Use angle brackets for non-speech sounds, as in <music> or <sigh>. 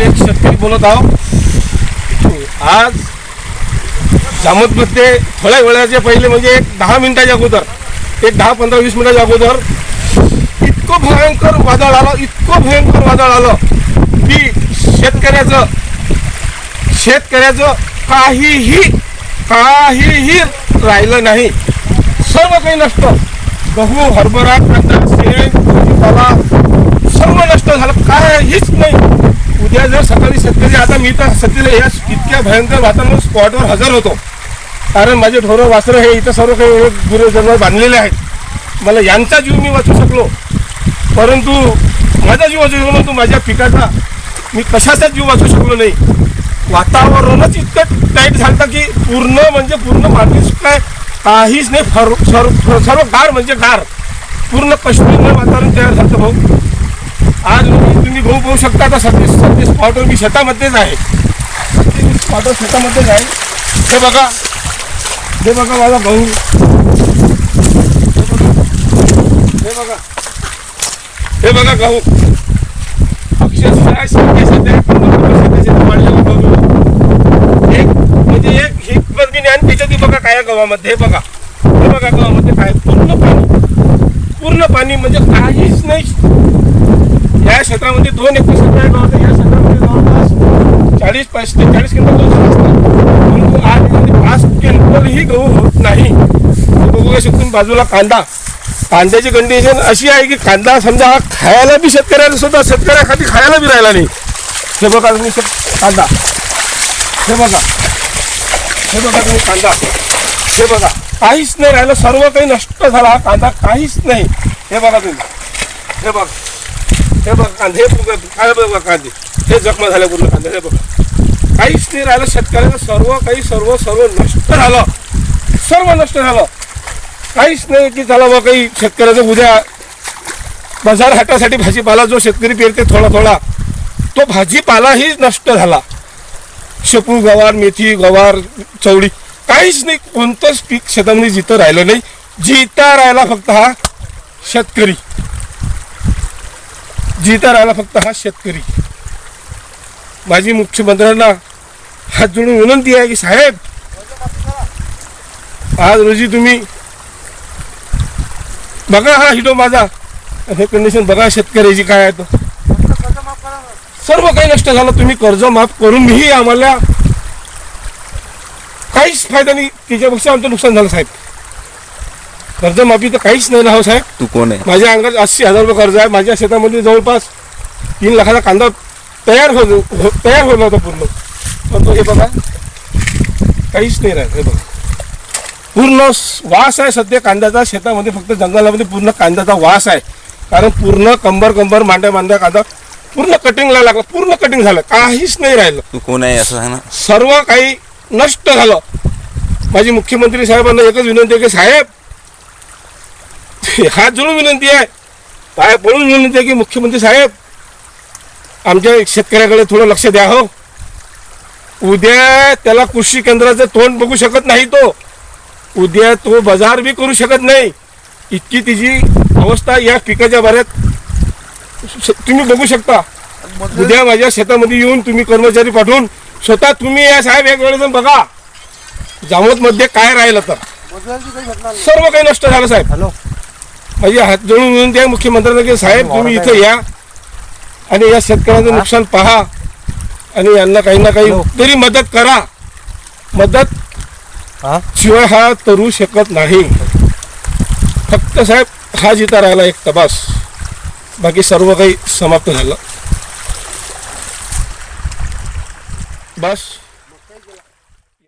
आपण एक शेतकरी बोलत आहोत. आज जामतमध्ये थोड्या वेळाच्या पहिले म्हणजे एक दहा मिनिटाच्या अगोदर एक दहा पंधरा वीस मिनिटाच्या अगोदर इतकं भयंकर वादळ आलं इतकं भयंकर वादळ आलं की शेतकऱ्याचं शेतकऱ्याचं काहीही काहीही राहिलं नाही. सर्व काही नसतं गहू हरभरा कांदा शेण भाजीपाला सर्व नष्ट झालं काहीच नाही उद्या जर सकाळी शेतकरी आता मी तर सध्या या इतक्या भयंकर वातावरण स्पॉटवर हजर होतो. कारण माझे ढोरं वासरं हे इथं सर्व काही गुरु बांधलेले आहेत. मला यांचा जीव मी वाचू शकलो. परंतु माझा जीव वाचू शकलो परंतु माझ्या पिकाचा मी कशाचा जीव वाचू शकलो नाही. वातावरणच इतकं टाईट झालं की पूर्ण म्हणजे पूर्ण माणूस काय काहीच नाही. फर सर्व सर्व गार म्हणजे गार. पूर्ण कश्मीरनं वातावरण तयार झालं भाऊ. आज तुम्ही भाऊ पाहू शकता आता सध्या सध्या स्पॉटवर मी शेतामध्येच आहे. स्पॉटवर शेतामध्येच आहे. हे बघा. हे बघा माझा भाऊ हे बघा. हे बघा गहू. अक्षरशः सध्या सध्या गहू एक म्हणजे एक हिटभर आणि त्याच्यात बघा काय गव्हामध्ये. हे बघा. हे बघा गव्हामध्ये काय पूर्ण पाणी. पूर्ण पाणी म्हणजे काहीच नाही. या क्षेत्रामध्ये दोन एकर क्षेत्र आहे गावाचं या क्षेत्रामध्ये जवळपास चाळीस पस्तीस चाळीस किंमत गहू असतात. परंतु आज यामध्ये पाच क्विंटलही गहू होत नाही. बघू शकतो बाजूला कांदा. कांद्याची कंडिशन अशी आहे की कांदा समजा हा खायला बी शेतकऱ्याला सुद्धा शेतकऱ्याखाली खायला बी राहिला नाही. हे बघा तुम्ही कांदा. हे बघा. हे बघा तुम्ही कांदा. हे बघा. काहीच नाही राहिलं. सर्व काही नष्ट झाला. हा कांदा काहीच नाही. हे बघा तुम्ही. हे बघा. हे बघा कांदे हे बघा काय बघा कांदे. हे जखमा झाल्या पूर्ण कांदे हे बघा. काहीच नाही राहिलं शेतकऱ्याचं सर्व काही सर्व सर्व नष्ट झालं. सर्व नष्ट झालं. काहीच नाही की झालं बा काही शेतकऱ्याचं उद्या बाजार हाटासाठी भाजीपाला जो शेतकरी पेरते थोडा थोडा तो भाजीपालाही नष्ट झाला. शेपू गवार मेथी गवार चवळी काहीच नाही कोणतंच पीक शेतामध्ये जिथं राहिलं नाही. जिथं राहिला फक्त हा शेतकरी. जिता राहिला फक्त हा शेतकरी. माझी मुख्यमंत्र्यांना हात जोडून विनंती आहे की साहेब आज रोजी तुम्ही बघा हा हिडो माझा. हे कंडिशन बघा शेतकऱ्याची काय आहे तर. सर्व काही नष्ट झालं तुम्ही कर्ज माफ करूनही आम्हाला काहीच फायदा नाही. त्याच्यापेक्षा आमचं नुकसान झालं साहेब. कर्जमाफी तर काहीच नाही ना हो साहेब. तू कोण आहे? माझ्या अंगात अस्सी हजार रुपये कर्ज आहे. माझ्या शेतामध्ये जवळपास तीन लाखाचा कांदा तयार हो हो- तयार होत होता पूर्ण. पण तो हे बघा काहीच नाही राहत हे बघा. पूर्ण स- वास आहे सध्या कांद्याचा. शेतामध्ये फक्त जंगलामध्ये पूर्ण कांद्याचा वास आहे. कारण पूर्ण कंबर कंबर मांड्या मांड्या कांदा पूर्ण कटिंगला लागला. पूर्ण कटिंग झालं. काहीच नाही राहिलं. तू कोण आहे असं सांग ना. सर्व काही नष्ट झालं. माझी मुख्यमंत्री साहेबांना एकच विनंती आहे की साहेब <laughs> हात जोडून विनंती आहे. पाय पडून विनंती आहे की मुख्यमंत्री साहेब आमच्या शेतकऱ्याकडे थोडं लक्ष द्या हो. उद्या त्याला कृषी केंद्राचं तोंड बघू शकत नाही तो. उद्या तो बाजार बी करू शकत नाही. इतकी तिची अवस्था या पिकाच्या बऱ्यात तुम्ही बघू शकता. उद्या माझ्या शेतामध्ये येऊन तुम्ही कर्मचारी पाठवून स्वतः तुम्ही या साहेब एक वेळेस बघा. जामोदमध्ये काय राहिलं तर. सर्व काही नष्ट झालं साहेब. हॅलो. माझी हात जोडून विनंती आहे मुख्यमंत्र्यांना की साहेब तुम्ही इथं या आणि या शेतकऱ्यांचं नुकसान पहा आणि यांना काही ना काही तरी मदत करा. मदत शिवाय हा करू शकत नाही. फक्त साहेब हा जिथं राहिला एक तपास. बाकी सर्व काही समाप्त झालं. बस.